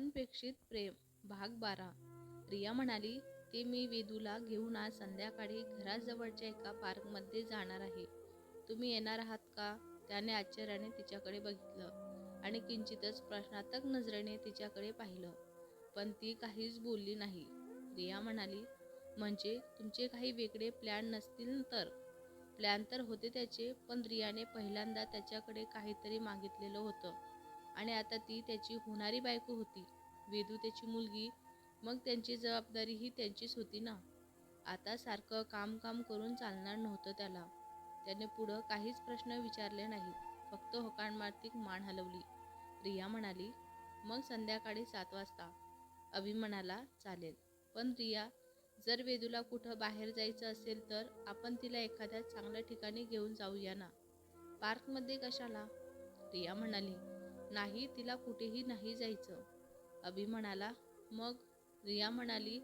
अनपेक्षित प्रेम. भाग बारा. रिया म्हणाली ते मी वेदूला घेऊन आज संध्याकाळी घराजवळच्या एका पार्कमध्ये जाणार आहे. तुम्ही येणार आहात का? त्याने आश्चर्याने तिच्याकडे बघितलं आणि किंचितच प्रश्नात्मक नजरेने तिच्याकडे पाहिलं. पण ती काहीच बोलली नाही. रिया म्हणाली म्हणजे तुमचे काही वेगळे प्लॅन नसतील तर? प्लॅन तर होते त्याचे पण रियाने पहिल्यांदा त्याच्याकडे काहीतरी मागितलेलं होतं. आणि आता ती त्याची होणारी बायको होती. वेदू त्याची मुलगी. मग त्यांची जबाबदारीही त्यांचीच होती ना? आता सारखं काम काम करून चालणार नव्हतं त्याला. त्याने पुढं काहीच प्रश्न विचारले नाही. फक्त होकाणमार्तिक मान हलवली. रिया म्हणाली मग संध्याकाळी सात वाजता. अभि म्हणाला चालेल. पण रिया जर वेदूला कुठं बाहेर जायचं असेल तर आपण तिला एखाद्या चांगल्या ठिकाणी घेऊन जाऊया ना? पार्कमध्ये कशाला? रिया म्हणाली नाही तिला कुठेही नाही जायचं. अभि म्हणाला मग? रिया म्हणाली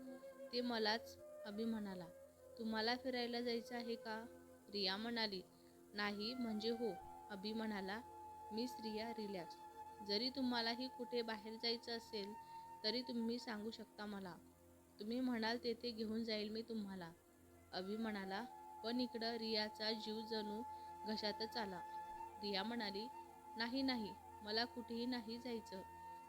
ते मलाच. अभि म्हणाला तुम्हाला फिरायला जायचं आहे का? रिया म्हणाली नाही म्हणजे हो. अभि म्हणाला मिस रिया रिलॅक्स. जरी तुम्हालाही कुठे बाहेर जायचं असेल तरी तुम्ही सांगू शकता मला. तुम्ही म्हणाल तेथे घेऊन जाईल मी तुम्हाला. अभि म्हणाला पण इकडं रियाचा जीव जणू घशातच आला. रिया म्हणाली नाही नाही. मला कुठेही नाही जायचं.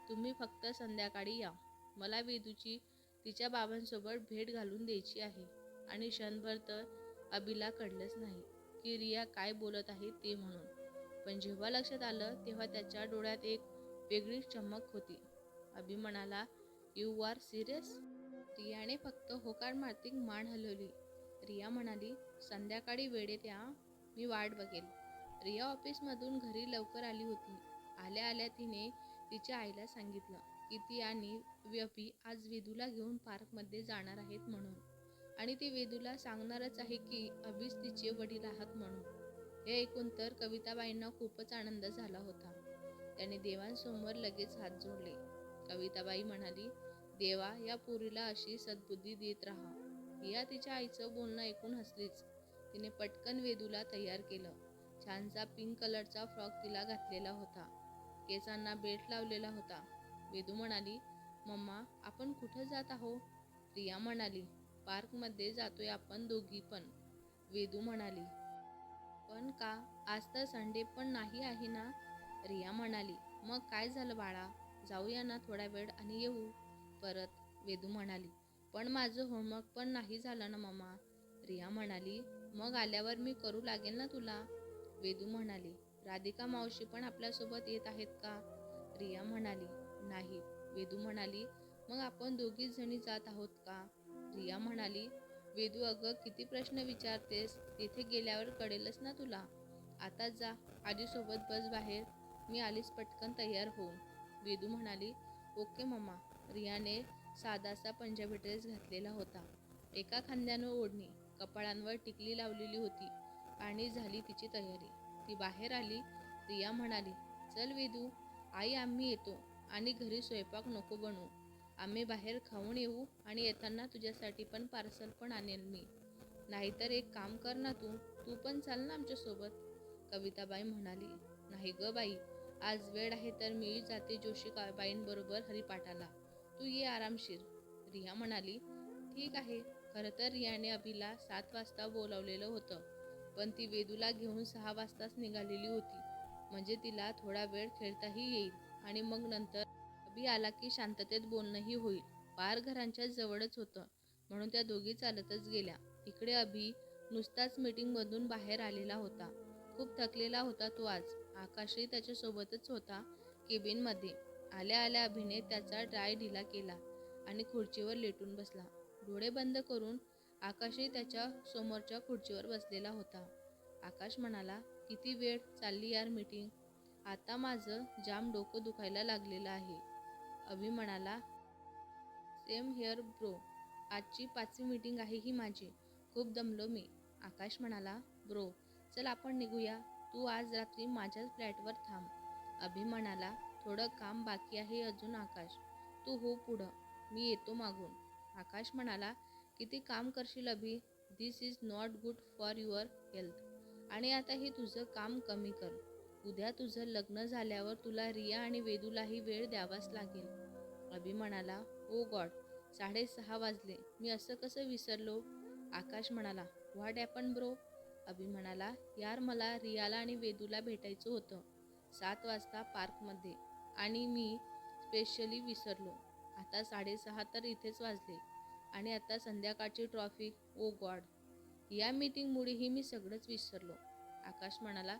तुम्ही फक्त संध्याकाळी या. मला वेदूची तिच्या बाबांसोबत भेट घालून द्यायची आहे. आणि क्षणभर तर अभिला कळलंच नाही. की रिया काय बोलत आहे ते म्हणून. पण जेव्हा लक्षात आलं तेव्हा त्याच्या डोळ्यात एक वेगळी चमक होती. अभि म्हणाला यू आर सिरियस रियाने फक्त होकार मार्तिक मान हलवली. रिया म्हणाली संध्याकाळी वेळेत या. मी वाट बघेल रिया ऑफिसमधून घरी लवकर आली होती. आल्या आल्या तिने तिच्या आईला सांगितलं की ती आणि व्यपी आज वेदूला घेऊन पार्कमध्ये जाणार आहेत म्हणून. आणि ती वेदूला सांगणारच आहे की अभिज तिचे वडील आहात म्हणून. हे ऐकून तर कविताबाईंना खूपच आनंद झाला होता. त्याने देवांसमोर लगेच हात जोडले. कविताबाई म्हणाली देवा या पोरीला अशी सद्बुद्धी देत राहा. या तिच्या आईचं बोलणं ऐकून हसलीच. तिने पटकन वेदूला तयार केलं. छानसा पिंक कलरचा फ्रॉक तिला घातलेला होता. केसांना बेल्ट लावलेला होता. वेदू म्हणाली मम्मा आपण कुठं जात आहो? रिया म्हणाली पार्कमध्ये जातोय आपण दोघी पण. वेदू म्हणाली पण का? आज तर संडे पण नाही आहे ना? रिया म्हणाली मग काय झालं बाळा? जाऊया ना थोडा वेळ आणि येऊ. परत वेदू म्हणाली पण माझं होमवर्क पण नाही झालं ना मम्मा. रिया म्हणाली मग आल्यावर मी करू लागेल ना तुला? वेदू म्हणाली राधिका मावशी पण आपल्यासोबत येत आहेत का? रिया म्हणाली नाही. वेदू म्हणाली मग आपण दोघीच जणी जात आहोत का? रिया म्हणाली वेदू अगं किती प्रश्न विचारतेस तिथे गेल्यावर कळेलच ना तुला. आता जा आजीसोबत बस बाहेर. मी आलीच पटकन तयार होऊन. वेदू म्हणाली ओके मम्मा. रियाने साधासा पंजाबी ड्रेस घातलेला होता. एका खांद्यानं ओढणी कपाळांवर टिकली लावलेली होती. आणि झाली तिची तयारी. ती बाहेर आली रिया म्हणाली चल वेदू आई आम्ही येतो आणि घरी स्वयंपाक नको बनवू. आम्ही बाहेर खाऊन येऊ आणि येताना तुझ्यासाठी पण पार्सल पण आणेल मी. नाहीतर एक काम कर ना तू तू पण चाल ना आमच्यासोबत. कविताबाई म्हणाली नाही ग बाई आज वेळ आहे तर मी जाते जोशी बाईंबरोबर हरिपाठाला. तू ये आरामशीर. रिया म्हणाली ठीक आहे. खरं तर रियाने अभिला सात वाजता बोलावलेलं होतं. पण ती वेदूला घेऊन सहा वाजताच निघालेली होती. म्हणजे तिला थोडा वेळ खेळताही येईल आणि मग नंतर अभि आला की शांततेत बोलणंही होईल. पार घरांच्या जवळच होतं. म्हणून त्या दोघी चालतच गेल्या. इकडे अभि नुसताच मीटिंगमधून बाहेर आलेला होता. खूप थकलेला होता तो आज. आकाशही त्याच्यासोबतच होता केबिनमध्ये. आल्या आल्या अभिने त्याचा ड्राय ढिला केला आणि खुर्चीवर लेटून बसला. डोळे बंद करून आकाशही त्याच्या समोरच्या खुर्चीवर बसलेला होता. आकाश म्हणाला किती वेळ चालली यार मीटिंग आता माझं जाम डोकं दुखायला लागलेलं आहे. अभि म्हणाला सेम हेअर ब्रो आजची पाचवी मीटिंग आहे ही माझी. खूप दमलो मी. आकाश म्हणाला ब्रो चल आपण निघूया. तू आज रात्री माझ्याच फ्लॅटवर थांब. अभि म्हणाला थोडं काम बाकी आहे अजून आकाश. तू हो पुढं. मी येतो मागून. आकाश म्हणाला किती काम करशील Abhi? This is not good for your health आणि आता हे तुझं काम कमी कर. उद्या तुझं लग्न झाल्यावर तुला रिया आणि वेदूलाही वेळ द्यावाच लागेल. अभि म्हणाला ओ गॉड साडेसहा वाजले. मी असं कसं विसरलो? आकाश म्हणाला व्हॉट ॲपन ब्रो अभि म्हणाला यार मला रियाला आणि वेदूला भेटायचं होतं सात वाजता पार्कमध्ये आणि मी स्पेशली विसरलो. आता साडेसहा तर इथेच वाजले. आणि आता संध्याकाळची ट्रॉफिक ओ गॉड. या मीटिंगमुळेही मी सगळंच विसरलो. आकाश म्हणाला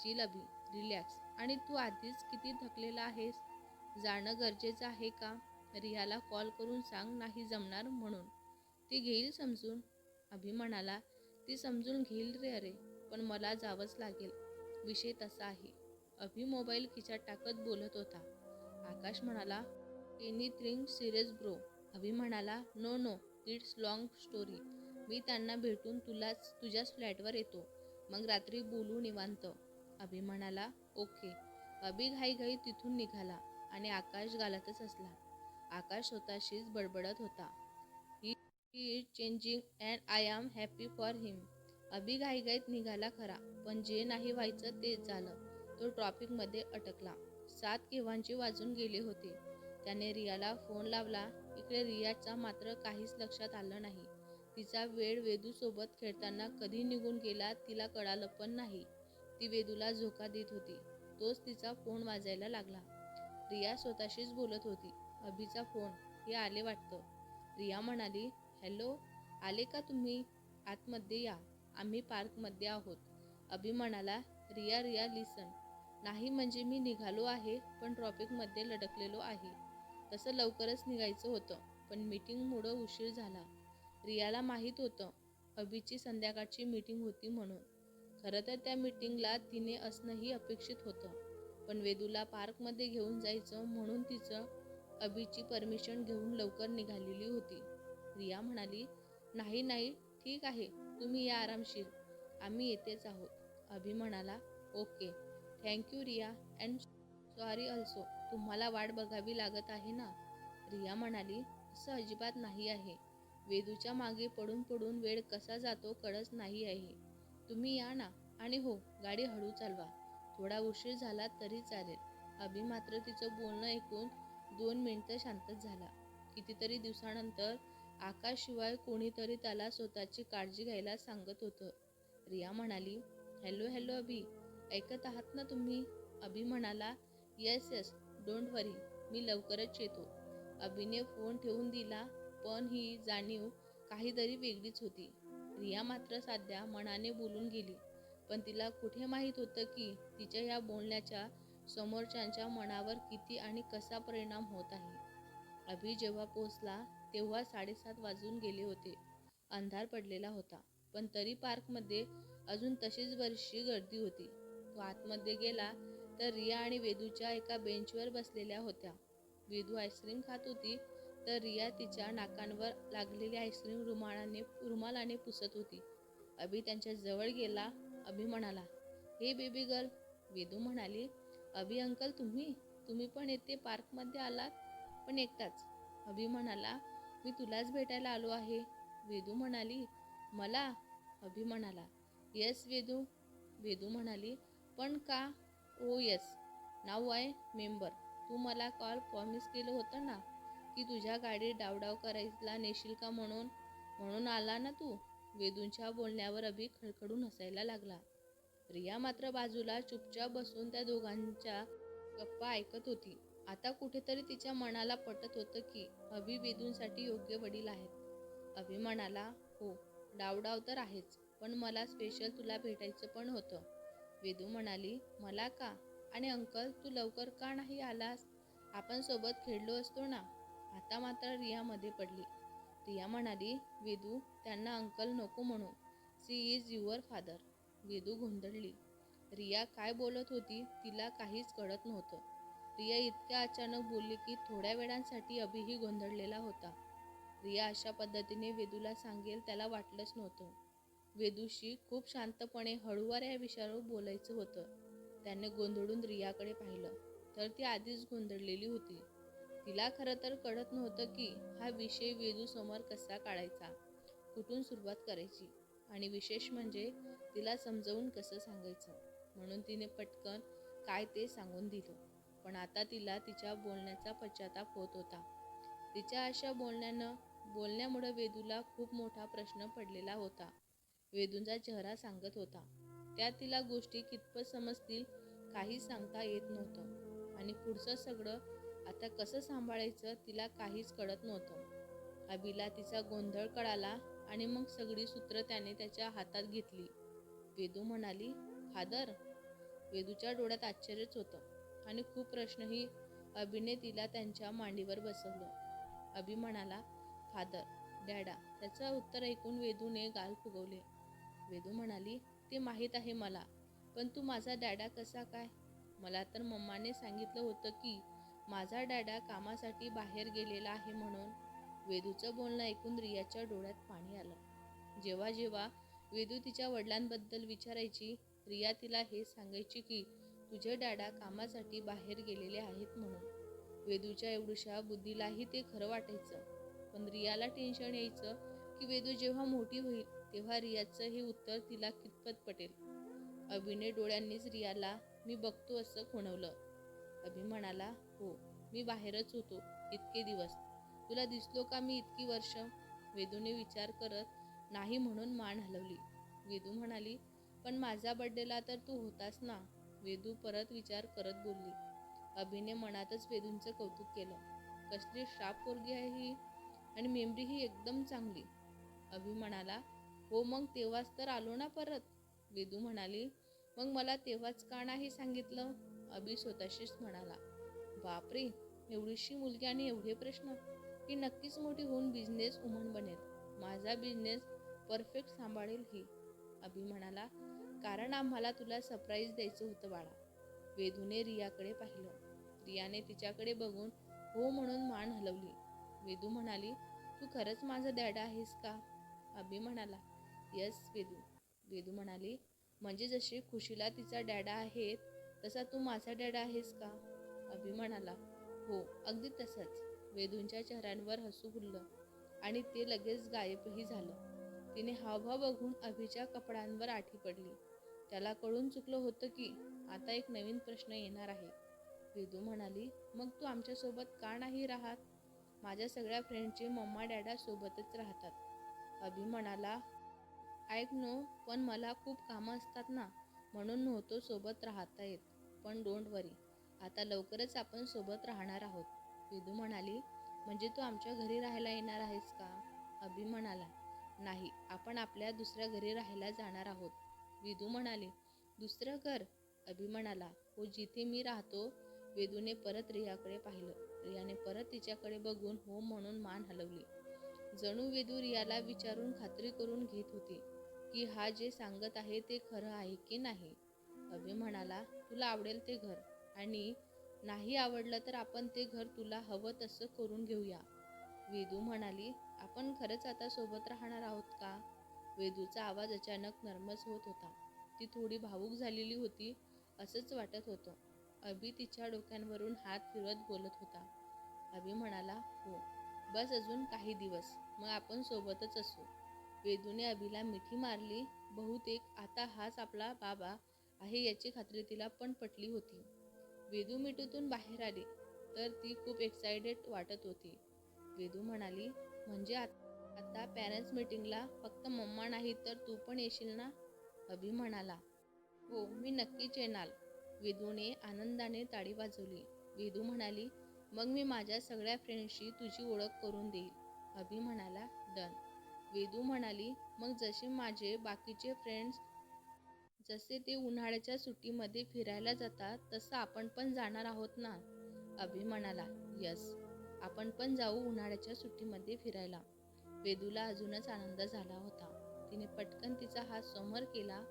चिल अभि रिलॅक्स आणि तू आधीच किती थकलेला आहेस? जाणं गरजेचं आहे का? रियाला कॉल करून सांग नाही जमणार म्हणून. ती घेईल समजून. अभि म्हणाला ती समजून घेईल रे अरे. पण मला जावंच लागेल. विषय तसा आहे. अभि मोबाईल खिचात टाकत बोलत होता. आकाश म्हणाला एनिथिंग सिरियस ब्रो अभि म्हणाला no no it's long story. मी त्यांना भेटून तुलाच तुझ्याच फ्लॅटवर येतो. मग रात्री बोलू निवांत. अभि म्हणाला ओके. अभि घाईघाई तिथून निघाला आणि आकाश घालतच असला. आकाश स्वतःशीच बडबडत होता. He is changing and I am happy for him. Abhi घाईघाईत निघाला खरा पण जे नाही व्हायचं तेच झालं. तो ट्रॉफिकमध्ये अटकला. सात केव्हांचे वाजून गेले होते. त्याने रियाला फोन लावला इकडे रियाचा मात्र काहीच लक्षात आलं नाही. तिचा वेळ वेदूसोबत खेळताना कधी निघून गेला तिला कळालं पण नाही. ती वेदूला झोका देत होती. तोच तिचा फोन वाजायला लागला. रिया स्वतःशीच बोलत होती. अभिचा फोन. हे आले वाटतं. रिया म्हणाली हॅलो आले का तुम्ही? आतमध्ये या. आम्ही पार्कमध्ये आहोत. अभि म्हणाला रिया रिया लिसन नाही म्हणजे मी निघालो आहे पण ट्रॉफिकमध्ये लटकलेलो आहे. तसं लवकरच निघायचं होतं. पण मीटिंगमुळं उशीर झाला. रियाला माहीत होतं अभिची संध्याकाळची मीटिंग होती म्हणून. खरं तर त्या मीटिंगला तिने असणंही अपेक्षित होतं. पण वेदूला पार्कमध्ये घेऊन जायचं म्हणून तिचं अभिची परमिशन घेऊन लवकर निघालेली होती. रिया म्हणाली नाही नाही ठीक आहे तुम्ही या आरामशीर. आम्ही येतेच आहोत. अभि म्हणाला okay. Thank you Riya and sorry also तुम्हाला वाट बघावी लागत आहे ना? रिया म्हणाली असं अजिबात नाही आहे. वेदूच्या मागे पडून पडून वेळ कसा जातो कळत नाही आहे. तुम्ही या ना आणि हो गाडी हळू चालवा. थोडा उशीर झाला तरी चालेल. अभि मात्र तिचं बोलणं ऐकून दोन मिनिटं शांतच झाला. कितीतरी दिवसानंतर आकाशशिवाय कोणीतरी त्याला स्वतःची काळजी घ्यायला सांगत होतं. रिया म्हणाली हॅलो हॅलो अभि. ऐकत आहात ना तुम्ही? अभि म्हणाला येस येस डोंट वरी मी लवकरच येतो. अभिने फोन ठेवून दिला पण ही जाणीव काहीतरी वेगळीच होती. रिया मात्र साध्या मनाने बोलून गेली पण तिला कुठे माहीत होतं की तिच्या या बोलण्याच्या समोरच्यांच्या मनावर किती आणि कसा परिणाम होत आहे? अभि जेव्हा पोचला तेव्हा साडेसात वाजून गेले होते. अंधार पडलेला होता पण तरी पार्कमध्ये अजून तशीच बरीचशी गर्दी होती. तो आतमध्ये गेला तर रिया आणि वेदूच्या एका बेंचवर बसलेल्या होत्या. वेदू आईस्क्रीम खात होती तर रिया तिच्या नाकांवर लागलेली आईस्क्रीम रुमालाने रुमालाने पुसत होती. अभि त्यांच्या जवळ गेला अभि म्हणाला हे बेबी गर्ल वेदू म्हणाली अभि अंकल तुम्ही? तुम्ही पण येते पार्कमध्ये आलात? पण एकटाच. अभि म्हणाला मी तुलाच भेटायला आलो आहे. वेदू म्हणाली मला? अभि म्हणाला येस वेदू. वेदू म्हणाली पण का? Oh yes now I member. तू मला कॉल प्रॉमिस केलं होतं ना की तुझ्या गाडीत डावडाव करायला नेशील का म्हणून? म्हणून आला ना तू? वेदूंच्या बोलण्यावर अभि खडखडून हसायला लागला. रिया मात्र बाजूला चुपचाप बसून त्या दोघांच्या गप्पा ऐकत होती. आता कुठेतरी तिच्या मनाला पटत होतं की अभि वेदूंसाठी योग्य वडील आहेत. अभि म्हणाला हो डावडाव तर आहेच पण मला स्पेशल तुला भेटायचं पण होतं. वेदू म्हणाली मला का? आणि अंकल तू लवकर का नाही आलास? आपण सोबत खेळलो असतो ना? आता मात्र रियामध्ये पडली. रिया म्हणाली वेदू त्यांना अंकल नको म्हणू. She is your father. Vedu गोंधळली. Riya काय बोलत होती तिला काहीच कळत नव्हतं. रिया इतक्या अचानक बोलली की थोड्या वेळांसाठी अभिही गोंधळलेला होता. रिया अशा पद्धतीने वेदूला सांगेल त्याला वाटलंच नव्हतं. वेदूशी खूप शांतपणे हळूवार या विषयावर बोलायचं होतं. त्याने गोंधळून रियाकडे पाहिलं तर ती आधीच गोंधळलेली होती. तिला खरं तर कळत नव्हतं की हा विषय वेदू समोर कसा काढायचा कुठून सुरुवात करायची आणि विशेष म्हणजे तिला समजावून कसं सांगायचं म्हणून तिने पटकन काय ते सांगून दिलं. पण आता तिला तिच्या बोलण्याचा पश्चाताप होत होता. तिच्या अशा बोलण्यानं बोलण्यामुळं वेदूला खूप मोठा प्रश्न पडलेला होता. वेदूंचा चेहरा सांगत होता. त्या तिला गोष्टी कितपत समजतील काही सांगता येत नव्हतं. आणि पुढचं सगळं आता कसं सांभाळायचं तिला काहीच कळत नव्हतं. अभिला तिचा गोंधळ कळाला आणि मग सगळी सूत्र त्याने त्याच्या हातात घेतली. वेदू म्हणाली फादर. वेदूच्या डोळ्यात आश्चर्यच होतं आणि खूप प्रश्नही अभिने तिला त्यांच्या मांडीवर बसवलं. अभि म्हणाला फादर डॅडा. त्याचं उत्तर ऐकून वेदूने गाल फुगवले. वेदू म्हणाली ते माहीत आहे मला पण तू माझा डॅडा कसा काय? मला तर मम्माने सांगितलं होतं की माझा डॅडा कामासाठी बाहेर गेलेला आहे म्हणून. वेदूचं बोलणं ऐकून रियाच्या डोळ्यात पाणी आलं. जेव्हा जेव्हा वेदू तिच्या वडिलांबद्दल विचारायची रिया तिला हे सांगायची की तुझे डॅडा कामासाठी बाहेर गेलेले आहेत म्हणून. वेदूच्या एवढ्याशा बुद्धीलाही ते खरं वाटायचं. पण रियाला टेन्शन यायचं की वेदू जेव्हा मोठी होईल तेव्हा रियाचं हे उत्तर तिला कितपत पटेल. अभिने डोळ्यांनीच रियाला मी बघतो असं खुणवलं. अभि म्हणाला हो मी बाहेरच होतो इतके दिवस. तुला दिसलो का मी इतकी वर्ष? वेदूने विचार करत नाही म्हणून मान हलवली. वेदू म्हणाली पण माझा बड्डेला तर तू होतास ना. वेदू परत विचार करत बोलली. अभिने मनातच वेदूंचं कौतुक केलं. कसली श्राप पोरगी आहे ही? आणि मेमरी ही एकदम चांगली. अभि म्हणाला हो मग तेव्हाच तर आलो ना परत वेदू म्हणाली. मग मला तेव्हाच का नाही सांगितलं? अभि स्वतःशीच म्हणाला. बापरे एवढीशी मुलगी आणि एवढे प्रश्न. ही नक्कीच मोठी होऊन बिझनेस उमन बनेल. माझा बिझनेस परफेक्ट सांभाळेल ही. अभि म्हणाला कारण आम्हाला तुला सरप्राईज द्यायचं होतं बाळा. वेदूने रियाकडे पाहिलं. रियाने तिच्याकडे बघून हो म्हणून मान हलवली. वेदू म्हणाली तू खरंच माझा डॅडा आहेस का? अभि म्हणाला यस वेदू. वेदू म्हणाली म्हणजे जशी खुशीला तिचा डॅडा आहे तसा तू माझा डॅडा आहेस का? अभि म्हणाला हो अगदी तसंच. वेदूंच्या चेहऱ्यांवर हसू फुललं आणि ते लगेच गायबही झालं. तिने हावभाव बघून अभिच्या कपड्यांवर आठी पडली. त्याला कळून चुकलं होतं की आता एक नवीन प्रश्न येणार आहे. वेदू म्हणाली मग तू आमच्यासोबत का नाही राहत? माझ्या सगळ्या फ्रेंडचे मम्मा डॅडा सोबतच राहतात. अभि म्हणाला ऐक नो पण मला खूप कामं असतात ना म्हणून नव्हतो सोबत राहता येत. पण डोंट वरी. आता लवकरच आपण सोबत राहणार आहोत. वेदू म्हणाली म्हणजे तू आमच्या घरी राहायला येणार आहेस का? अभि म्हणाला नाही आपण आपल्या दुसऱ्या घरी राहायला जाणार आहोत. वेदू म्हणाली दुसरं घर? अभि म्हणाला हो जिथे मी राहतो वेदूने परत रियाकडे पाहिलं. रियाने परत तिच्याकडे बघून हो म्हणून मान हलवली. जणू वेदू रियाला विचारून खात्री करून घेत होती. की हा जे सांगत आहे ते खरं आहे की नाही? अभि म्हणाला तुला आवडेल ते घर. आणि नाही आवडलं तर आपण ते घर तुला हवं तसं करून घेऊया. वेदू म्हणाली आपण खरंच आता सोबत राहणार आहोत का? वेदूचा आवाज अचानक नर्मस होत होता. ती थोडी भावूक झालेली होती असंच वाटत होतं. अभि तिच्या डोक्यांवरून हात फिरवत बोलत होता. अभि म्हणाला हो बस अजून काही दिवस. मग आपण सोबतच असू. वेदूने अभिला मिठी मारली. बहुतेक आता हाच आपला बाबा आहे याची खात्री तिला पण पटली होती. वेदू मिठूतून बाहेर आली तर ती खूप एक्सायटेड वाटत होती. वेदू म्हणाली म्हणजे आता पॅरेंट्स मीटिंगला फक्त मम्मा नाही तर तू पण येशील ना? अभि म्हणाला हो मी नक्कीच येणार. वेदूने आनंदाने ताडी वाजवली. वेदू म्हणाली मग मी माझ्या सगळ्या फ्रेंडशी तुझी ओळख करून देईल. अभि म्हणाला डन. वेदू म्हणाली मग जसे माझे बाकीचे फ्रेंड्स जसे ते उन्हाळ्याच्या सुट्टीमध्ये फिरायला जातात तसं आपण पण जाणार आहोत ना? अभि म्हणाला यस आपण पण जाऊ उन्हाळ्याच्या सुट्टीमध्ये फिरायला. वेदूला अजूनच आनंद झाला होता. तिने पटकन तिचा हात समोर केला.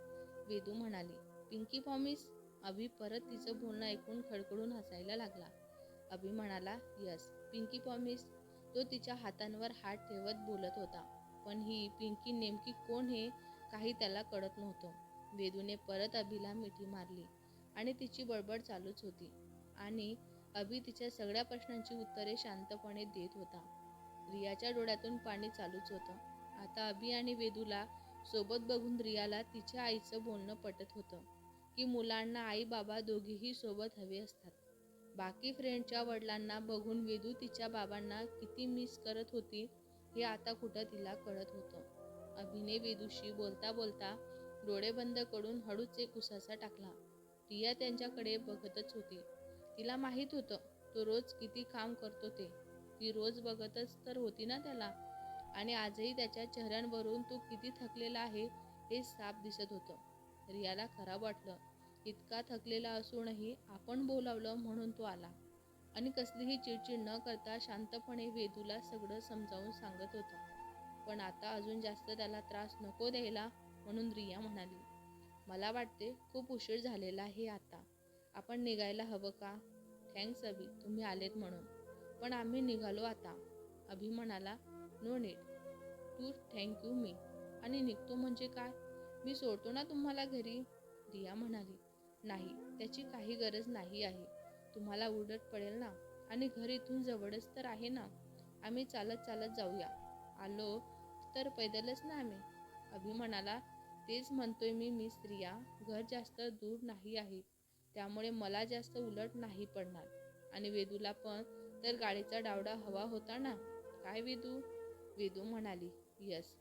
वेदू म्हणाली पिंकी पॉमिस अभि परत तिचं बोलणं ऐकून खडखडून हसायला लागला. अभि म्हणाला यस पिंकी पॉमिस तो तिच्या हातांवर हात ठेवत बोलत होता. पण ही पिंकी नेमकी कोण हे काही त्याला कळत नव्हतं. वेदूने परत अभिला मिठी मारली आणि तिची बडबड चालूच होती. आणि अभि तिच्या सगळ्या प्रश्नांची उत्तरे शांतपणे देत होता. रियाच्या डोळ्यातून पाणी चालूच होतं. आता अभि आणि वेदूला सोबत बघून रियाला तिच्या आईचं बोलणं पटत होतं की मुलांना आई बाबा दोघेही सोबत हवे असतात. बाकी फ्रेंडच्या वडिलांना बघून वेदू तिच्या बाबांना किती मिस करत होती हे आता कुठं तिला कळत होतं. अभिने वेदूशी बोलता बोलता डोळे बंद करून हळूच एक उसासा टाकला. रिया त्यांच्याकडे बघतच होती. तिला माहीत होतं तो रोज किती काम करतो ते. ती रोज बघतच तर होती ना त्याला. आणि आजही त्याच्या चेहऱ्यांवरून तो किती थकलेला आहे हे साफ दिसत होतं. रियाला खराब वाटलं. इतका थकलेला असूनही आपण बोलावलं म्हणून तो आला. आणि कसलीही चिडचिड न करता शांतपणे वेदूला सगळं समजावून सांगत होता. पण आता अजून जास्त त्याला त्रास नको द्यायला म्हणून रिया म्हणाली मला वाटते खूप उशीर झालेला आहे आता. आपण निघायला हवं का? थँक्स अभि तुम्ही आलेत म्हणून. पण आम्ही निघालो आता. अभि म्हणाला no need. To thank you मी. आणि निघतो म्हणजे काय? मी सोडतो ना तुम्हाला घरी? रिया म्हणाली नाही त्याची काही गरज नाही आहे. तुम्हाला उलट पडेल ना? आणि घर इथून जवळच तर आहे ना? आम्ही चालत चालत जाऊया. आलो तर पैदलच ना आम्ही? अभि म्हणाला तेच म्हणतोय मी मी स्त्रिया घर जास्त दूर नाही आहे. त्यामुळे मला जास्त उलट नाही पडणार. आणि वेदूला पण तर गाडीचा डावडा हवा होता ना? काय वेदू? वेदू म्हणाली यस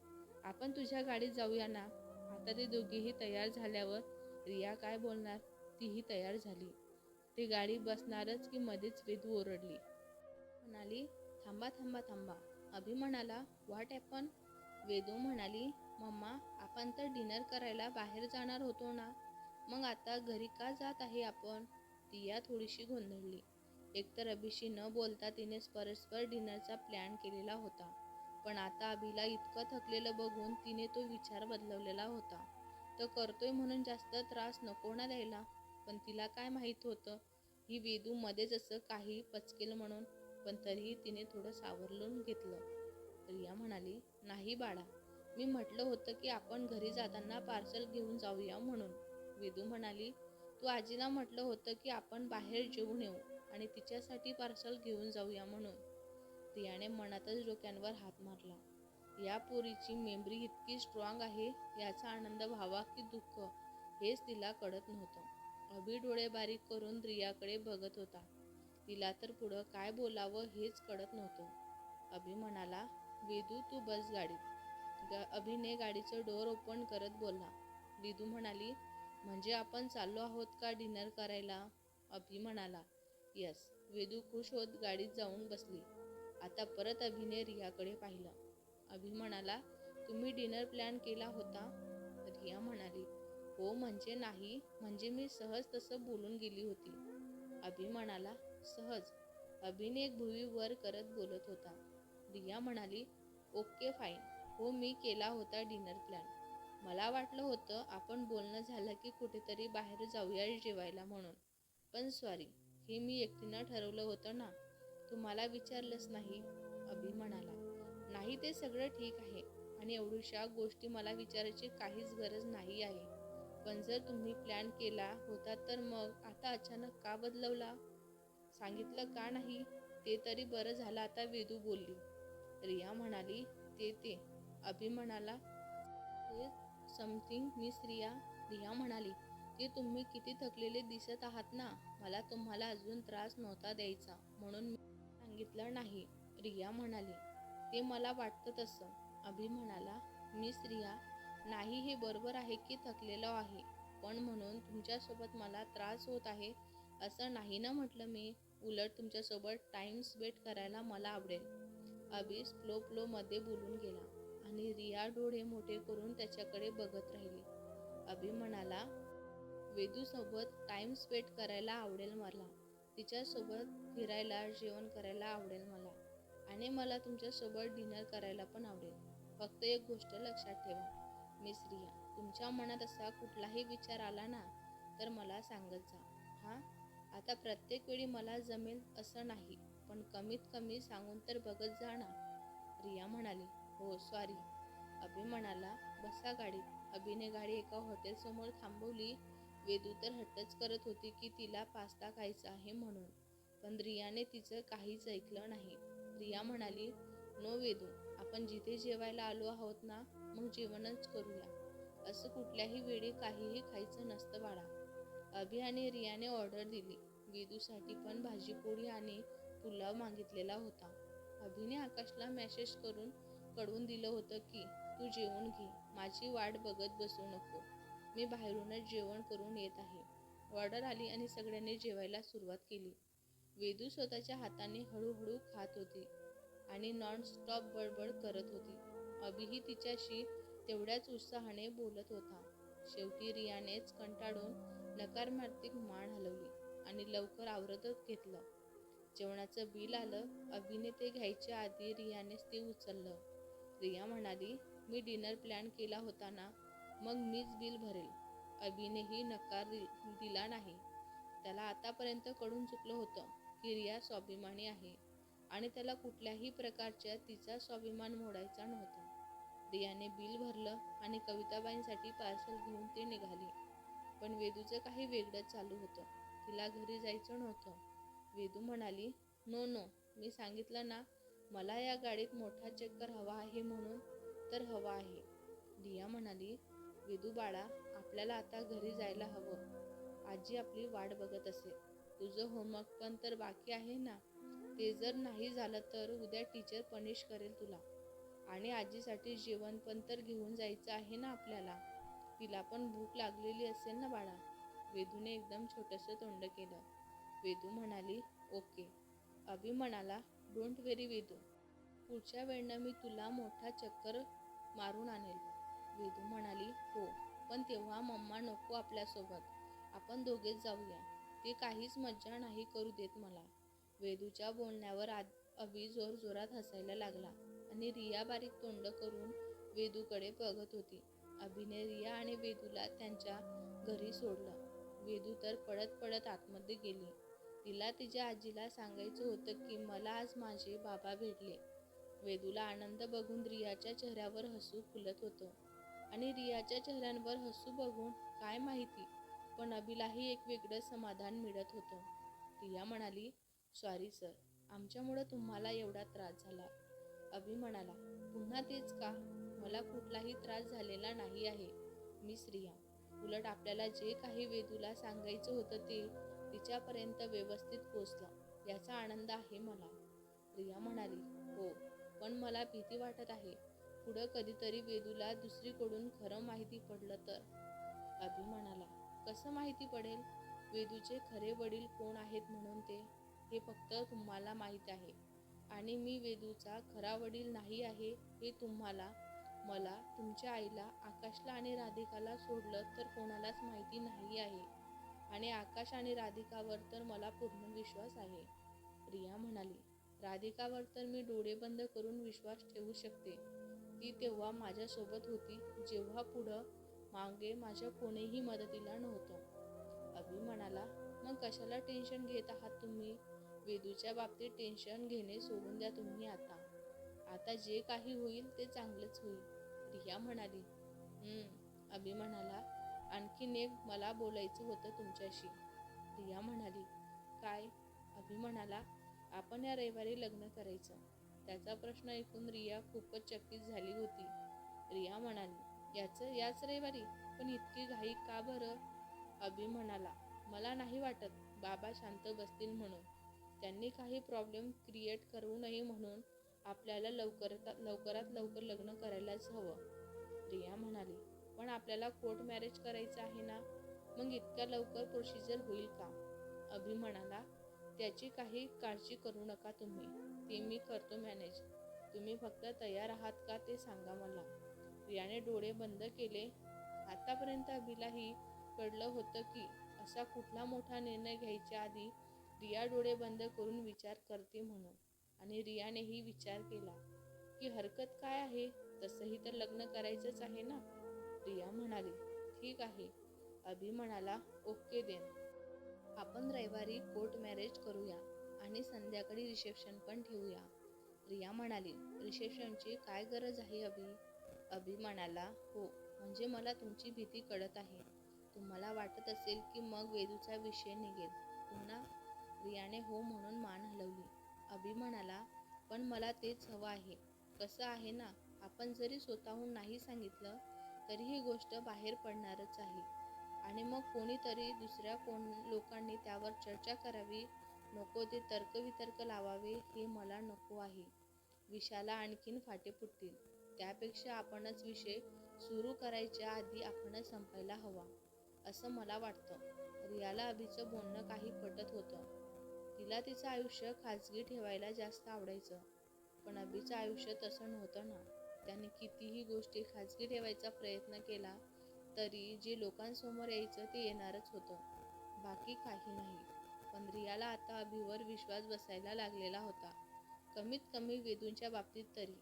आपण तुझ्या गाडीत जाऊया ना? आता ते दोघेही तयार झाल्यावर रिया काय बोलणार? तीही तयार झाली. ती गाडी बसणारच की मध्येच वेदू ओरडली. म्हणाली थांबा थांबा थांबा. अभि म्हणाला व्हॉट ॲपन वेदू म्हणाली मम्मा आपण तर डिनर करायला बाहेर जाणार होतो ना. मग आता घरी का जात आहे आपण? दिया थोडीशी गोंधळली. एकतर अभिशी न बोलता तिने परस्पर डिनरचा प्लॅन केलेला होता. पण आता अभिला इतकं थकलेलं बघून तिने तो विचार बदलवलेला होता. तर करतोय म्हणून जास्त त्रास नको ना द्यायला. पण तिला काय माहीत होतं? ही वेदू मध्येच असं काही पचकेल म्हणून पण तरीही तिने थोडं सावरलून घेतलं. रिया म्हणाली नाही बाळा मी म्हटलं होतं की आपण घरी जाताना पार्सल घेऊन जाऊया म्हणून. वेदू म्हणाली तू आजीला म्हटलं होतं की आपण बाहेर जेवून येऊ आणि तिच्यासाठी पार्सल घेऊन जाऊया म्हणून. रियाने मनातच डोक्यांवर हात मारला. या पोरीची मेमरी इतकी स्ट्रॉंग आहे याचा आनंद व्हावा की दुःख हेच तिला कळत नव्हतं. अभि डोळे बारीक करून रियाकडे बघत होता. तिला तर पुढं काय बोलावं हेच कळत नव्हतं. अभि म्हणाला वेदू तू बस गाडीत. ग अभिने गाडीचं डोअर ओपन करत बोलला. विदू म्हणाली म्हणजे आपण चाललो आहोत का डिनर करायला? अभि म्हणाला यस. वेदू खुश होत गाडीत जाऊन बसली. आता परत अभिने रियाकडे पाहिलं. अभि म्हणाला तुम्ही डिनर प्लॅन केला होता? रिया म्हणाली हो म्हणजे नाही म्हणजे मी सहज तसं बोलून गेली होती. अभि म्हणाला सहज अभिने एक भुवी वर करत बोलत होता. रिया म्हणाली ओके फाईन. हो मी केला होता डिनर प्लॅन. मला वाटलं होतं आपण बोलणं झालं की कुठेतरी बाहेर जाऊया जेवायला म्हणून. पण सॉरी हे मी एकटीनं ठरवलं होतं ना. तुम्हाला विचारलंच नाही अभि म्हणाला नाही ते सगळं ठीक आहे. आणि एवढ्याशा गोष्टी मला विचारायची काहीच गरज नाही आहे. पण जर तुम्ही प्लॅन केला होता तर मग आता अचानक का बदलवला? सांगितलं का नाही? ते तरी बरं झालं आता वेदू बोलली. रिया म्हणाली ते ते. अभि म्हणाला ते समथिंग मिस रिया. रिया म्हणाली ते तुम्ही किती थकलेले दिसत आहात ना? मला तुम्हाला अजून त्रास नव्हता द्यायचा म्हणून मी सांगितलं नाही. रिया म्हणाली ते मला वाटतं तसं. अभि म्हणाला मिस रिया नाही हे बरोबर आहे की थकलेलो आहे पण म्हणून तुमच्यासोबत मला त्रास होत आहे असं नाही ना म्हटलं मी? उलट तुमच्यासोबत टाईम स्पेंड करायला मला आवडेल. अभि स्लो फ्लोमध्ये बोलून गेला आणि रिया डोळे मोठे करून त्याच्याकडे बघत राहिली. अभि म्हणाला वेदूसोबत टाईम स्पेंड करायला आवडेल मला. तिच्यासोबत फिरायला जेवण करायला आवडेल मला. आणि मला तुमच्यासोबत डिनर करायला पण आवडेल. फक्त एक गोष्ट लक्षात ठेवा. मिस रिया तुमच्या मनात असा कुठलाही विचार आला ना तर मला सांगत जा. हां? आता प्रत्येक वेळी मला जमेल असं नाही पण कमीत कमी सांगून तर बघत जा ना. रिया म्हणाली हो सॉरी अभि म्हणाला बसा गाडीत. अभिने गाडी एका हॉटेलसमोर थांबवली. वेदू तर हट्टच करत होती की तिला पास्ता खायचा आहे म्हणून. पण रियाने तिचं काहीच ऐकलं नाही. रिया म्हणाली नो वेदू आपण जिथे जेवायला आलो आहोत ना मग जेवणच करूया. असं कुठल्याही वेळी काहीही खायचं नसतं बाळा. अभि आणि रियाने ऑर्डर दिली. वेदूसाठी पण भाजीपोळी आणि पुलाव मागितलेला होता. अभिने आकाशला मेसेज करून कळवून दिलं होतं की तू जेवून घे. माझी वाट बघत बसू नको. मी बाहेरूनच जेवण करून येत आहे. ऑर्डर आली आणि सगळ्यांनी जेवायला सुरुवात केली. वेदू स्वतःच्या हाताने हळूहळू खात होती आणि नॉन स्टॉप बडबड करत होती. अभिही तिच्याशी तेवढ्याच उत्साहाने बोलत होता. शेवटी रियानेच कंटाळून नकारमार्थिक मान हलवली आणि लवकर आवरतच घेतलं. जेवणाचं बिल आलं अभिने ते घ्यायच्या आधी रियानेच ते उचललं. रिया म्हणाली मी डिनर प्लॅन केला होता ना मग मीच बिल भरेल. अभिनेही नकार दि- दिला नाही. त्याला आतापर्यंत कळून चुकलं होतं की रिया स्वाभिमानी आहे आणि त्याला कुठल्याही प्रकारच्या तिचा स्वाभिमान मोडायचा नव्हता. रियाने बिल भरलं आणि कविताबाईंसाठी पार्सल घेऊन ते निघाली. पण वेदूचं काही वेगळंच चालू होतं. तिला घरी जायचं नव्हतं. वेदू म्हणाली नो नो मी सांगितलं ना मला या गाडीत मोठा चक्कर हवा आहे म्हणून तर हवा आहे. रिया म्हणाली वेदू बाळा आपल्याला आता घरी जायला हवं. आजी आपली वाट बघत असेल तुझं होमवर्क पण तर बाकी आहे ना. ते जर नाही झालं तर उद्या टीचर पनिश करेल तुला. आणि आजीसाठी जेवण पण तर घेऊन जायचं आहे ना आपल्याला. तिला पण भूक लागलेली असेल ना बाळा. वेदूने एकदम छोटंसं तोंड केलं. वेदू म्हणाली ओके. अभि म्हणाला डोंट वेरी वेदू. पुढच्या वेळनं मी तुला मोठा चक्कर मारून आणेल. वेदू म्हणाली हो पण तेव्हा मम्मा नको आपल्यासोबत. आपण दोघेच जाऊया. ते काहीच मज्जा नाही करू देत मला. वेदूच्या बोलण्यावर आ अभि जोर जोरात हसायला लागला. आणि रिया बारीक तोंड करून वेदूकडे बघत होती. अभिने रिया आणि वेदूला त्यांच्या घरी सोडलं. वेदू तर पळत पळत आतमध्ये गेली. तिला तिच्या आजीला सांगायचं होतं की मला आज माझे बाबा भेटले. वेदूला आनंद बघून रियाच्या चेहऱ्यावर हसू फुलत होतं. आणि रियाच्या चेहऱ्यांवर हसू बघून काय माहिती पण अभिलाही एक वेगळं समाधान मिळत होतं. रिया म्हणाली सॉरी सर आमच्यामुळं तुम्हाला एवढा त्रास झाला. अभि म्हणाला पुन्हा तेच का? मला कुठलाही त्रास झालेला नाही आहे. मी स्त्रिया. उलट आपल्याला जे काही वेदूला सांगायचं होतं ते तिच्यापर्यंत व्यवस्थित पोचलं. याचा आनंद आहे मला. रिया म्हणाली हो पण मला भीती वाटत आहे. पुढं कधीतरी वेदूला दुसरीकडून खरं माहिती पडलं तर. अभि म्हणाला कसं माहिती पडेल? वेदूचे खरे वडील कोण आहेत म्हणून ते? हे फक्त तुम्हाला माहीत आहे. आणि मी वेदूचा खरा वडील नाही आहे हे तुम्हाला मला तुमच्या आईला आकाशला आणि राधिकाला सोडलं तर कोणालाच माहिती नाही आहे. आणि आकाश आणि राधिकावर तर मला पूर्ण विश्वास आहे. प्रिया म्हणाली राधिकावर तर मी डोळे बंद करून विश्वास ठेवू शकते. ती तेव्हा माझ्यासोबत होती जेव्हा पुढं मागे माझ्या कोणीही मदतीला नव्हतं. अभि म्हणाला मग कशाला टेन्शन घेत आहात तुम्ही? वेदूच्या बाबतीत टेन्शन घेणे सोडून द्या तुम्ही आता. आता जे काही होईल ते चांगलंच होईल. रिया म्हणाली अभि म्हणाला आणखीन एक मला बोलायचं होतं तुमच्याशी. रिया म्हणाली काय? अभि म्हणाला आपण या रविवारी लग्न करायचं. त्याचा प्रश्न ऐकून रिया खूपच चकित झाली होती. रिया म्हणाली याचं याच रविवारी? पण इतकी घाई का बरं? अभि म्हणाला मला नाही वाटत. बाबा शांत बसतील म्हणून. त्यांनी काही प्रॉब्लेम क्रिएट करू नये म्हणून आपल्याला लवकरात लवकरात लवकर लग्न करायलाच हवं. रिया म्हणाली पण आपल्याला कोर्ट मॅरेज करायचं आहे ना? मग इतक्या लवकर प्रोसिजर होईल का? अभि म्हणाला त्याची काही काळजी करू नका तुम्ही. ते मी करतो मॅनेज तुम्ही फक्त तयार आहात का ते सांगा मला. रियाने डोळे बंद केले. आतापर्यंत अभिलाही कळलं होतं की असा कुठला मोठा निर्णय घ्यायच्या आधी रिया डोळे बंद करून विचार करते म्हणून. आणि रियानेही विचार केला की हरकत काय आहे? तसंही तर लग्न करायचंच आहे ना? रिया म्हणाली ठीक आहे. अभि म्हणाला ओके देन. आपण रविवारी कोर्ट मॅरेज करूया आणि संध्याकाळी रिसेप्शन पण ठेवूया. रिया म्हणाली रिसेप्शनची काय गरज आहे अभि? अभि म्हणाला हो म्हणजे मला तुमची भीती कळत आहे. तुम्हाला वाटत असेल की मग वेदूचा विषय निघेल. पुन्हा रियाने हो म्हणून मान हलवली. अभि म्हणाला पण मला तेच हवं आहे. कसं आहे ना? आपण जरी स्वतःहून नाही सांगितलं तरी ही गोष्ट बाहेर पडणारच आहे. आणि मग कोणीतरी दुसऱ्या कोण लोकांनी त्यावर चर्चा करावी? नको ते तर्कवितर्क लावावे हे मला नको आहे. विषाला आणखीन फाटे फुटतील. त्यापेक्षा आपणच विषय सुरू करायच्या आधी आपणच संपायला हवा असं मला वाटतं. रियाला अभिचं बोलणं काही पटत होतं. तिला तिचं आयुष्य खाजगी ठेवायला जास्त आवडायचं. पण अभिचं आयुष्य तसं नव्हतं ना. त्याने कितीही गोष्टी खाजगी ठेवायचा प्रयत्न केला तरी जे लोकांसमोर यायचं ते येणारच होतं. बाकी काही नाही. पण रियाला आता अभिवर विश्वास बसायला लागलेला होता. कमीत कमी वेदूंच्या बाबतीत तरी.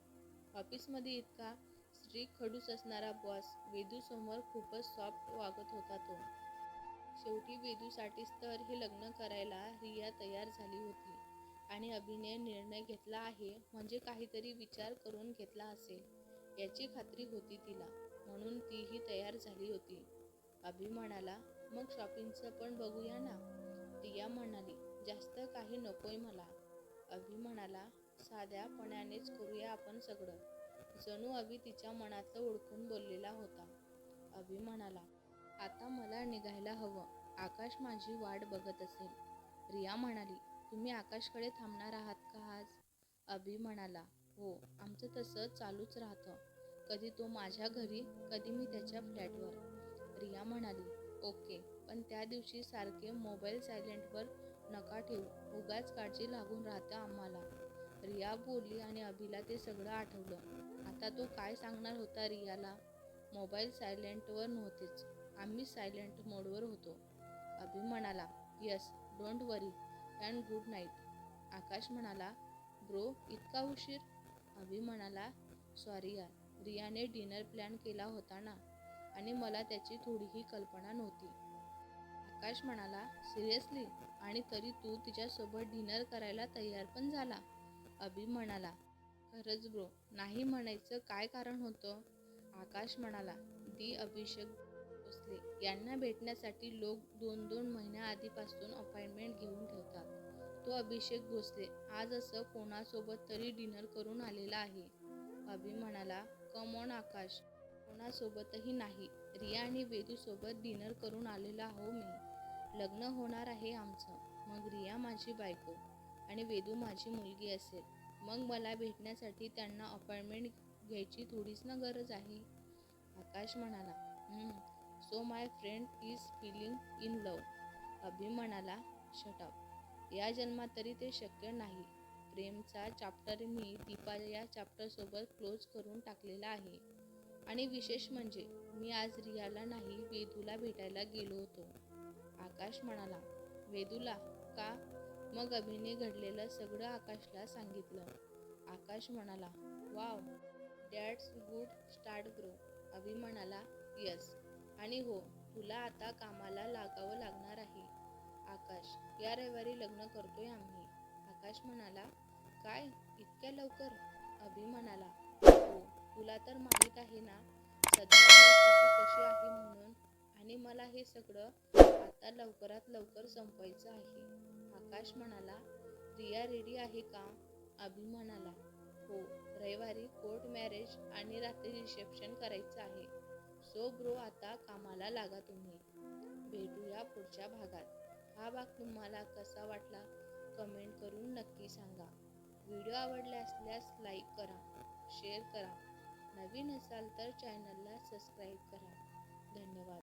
ऑफिसमध्ये इतका स्ट्रिक खडूस असणारा बॉस वेदूसमोर खूपच सॉफ्ट वागत होता तो. शेवटी वेदूसाठीच तर हे लग्न करायला रिया तयार झाली होती. आणि अभिने निर्णय घेतला आहे म्हणजे काहीतरी विचार करून घेतला असेल. याची खात्री होती तिला. म्हणून तीही तयार झाली होती. अभि म्हणाला मग शॉपिंगचं पण बघूया ना. रिया म्हणाली जास्त काही नकोय मला. अभि म्हणाला साध्यापणानेच करूया आपण सगळं. जणू अभि तिच्या मनातलं ओळखून बोललेला होता. अभि म्हणाला आता मला निघायला हवं. आकाश माझी वाट बघत असेल. रिया म्हणाली तुम्ही आकाशकडे थांबणार आहात का आज? अभि म्हणाला हो आमचं तसं चालूच राहतं. कधी तो माझ्या घरी कधी मी त्याच्या फ्लॅटवर. रिया म्हणाली ओके पण त्या दिवशी सारखे मोबाईल सायलेंटवर नका ठेवू. उगाच काळजी लागून राहतं आम्हाला. रिया बोलली आणि अभिला ते सगळं आठवलं. आता तो काय सांगणार होता रियाला? मोबाईल सायलेंटवर नव्हतेच. आम्ही सायलेंट मोडवर होतो. अभि म्हणाला yes don't worry and good night Akash म्हणाला ब्रो इतका उशीर? अभि म्हणाला सॉरी यार रियाने डिनर प्लॅन केला होता ना आणि मला त्याची थोडीही कल्पना नव्हती. आकाश म्हणाला सिरियसली आणि तरी तू तिच्यासोबत डिनर करायला तयार पण झाला? अभि म्हणाला खरंच ब्रो नाही म्हणायचं काय कारण होतं? आकाश म्हणाला दी अभिषेक भोसले. यांना भेटण्यासाठी लोक दोन दोन महिन्याआधीपासून अपॉइंटमेंट घेऊन ठेवतात. तो अभिषेक भोसले आज असं कोणासोबत तरी डिनर करून आलेला आहे. भाभी म्हणाला कम ऑन आकाश कोणासोबतही नाही. रिया आणि वेदूसोबत डिनर करून आलेला हो मी. लग्न होणार आहे आमचं. मग रिया माझी बायको आणि वेदू माझी मुलगी असेल. मग मला भेटण्यासाठी त्यांना अपॉइंटमेंट घ्यायची थोडीच ना गरज आहे. आकाश म्हणाला so my friend is feeling in love Abhi म्हणाला शटअप या जन्मात तरी ते शक्य नाही. प्रेमचा चाप्टर मी दीपा या चॅप्टरसोबत क्लोज करून टाकलेला आहे. आणि विशेष म्हणजे मी आज रियाला नाही वेदूला भेटायला गेलो होतो. आकाश म्हणाला वेदूला? का? मग अभिने घडलेलं सगळं आकाशला सांगितलं. आकाश म्हणाला wow that's good start grow Abhi म्हणाला यस आणि हो तुला आता कामाला लागावं लागणार आहे. आकाश या रविवारी लग्न करतोय आम्ही. आकाश म्हणाला काय? इतक्या लवकर? अभि म्हणाला हो तुला तर माहीत आहे ना सध्या कशी आहे म्हणून आणि मला हे सगळं आता लवकरात लवकर संपवायचं आहे. आकाश म्हणाला रिया रेडी आहे का? अभि म्हणाला हो रविवारी कोर्ट मॅरेज आणि रात्री रिसेप्शन करायचं आहे. सो ब्रो आता कामाला लागा तुम्ही. भेटूया पुढच्या भागात. हा भाग तुम्हाला कसा वाटला? कमेंट करून नक्की सांगा. व्हिडिओ आवडला असल्यास लाईक करा शेअर करा. नवीन असाल तर चॅनलला सबस्क्राईब करा. धन्यवाद.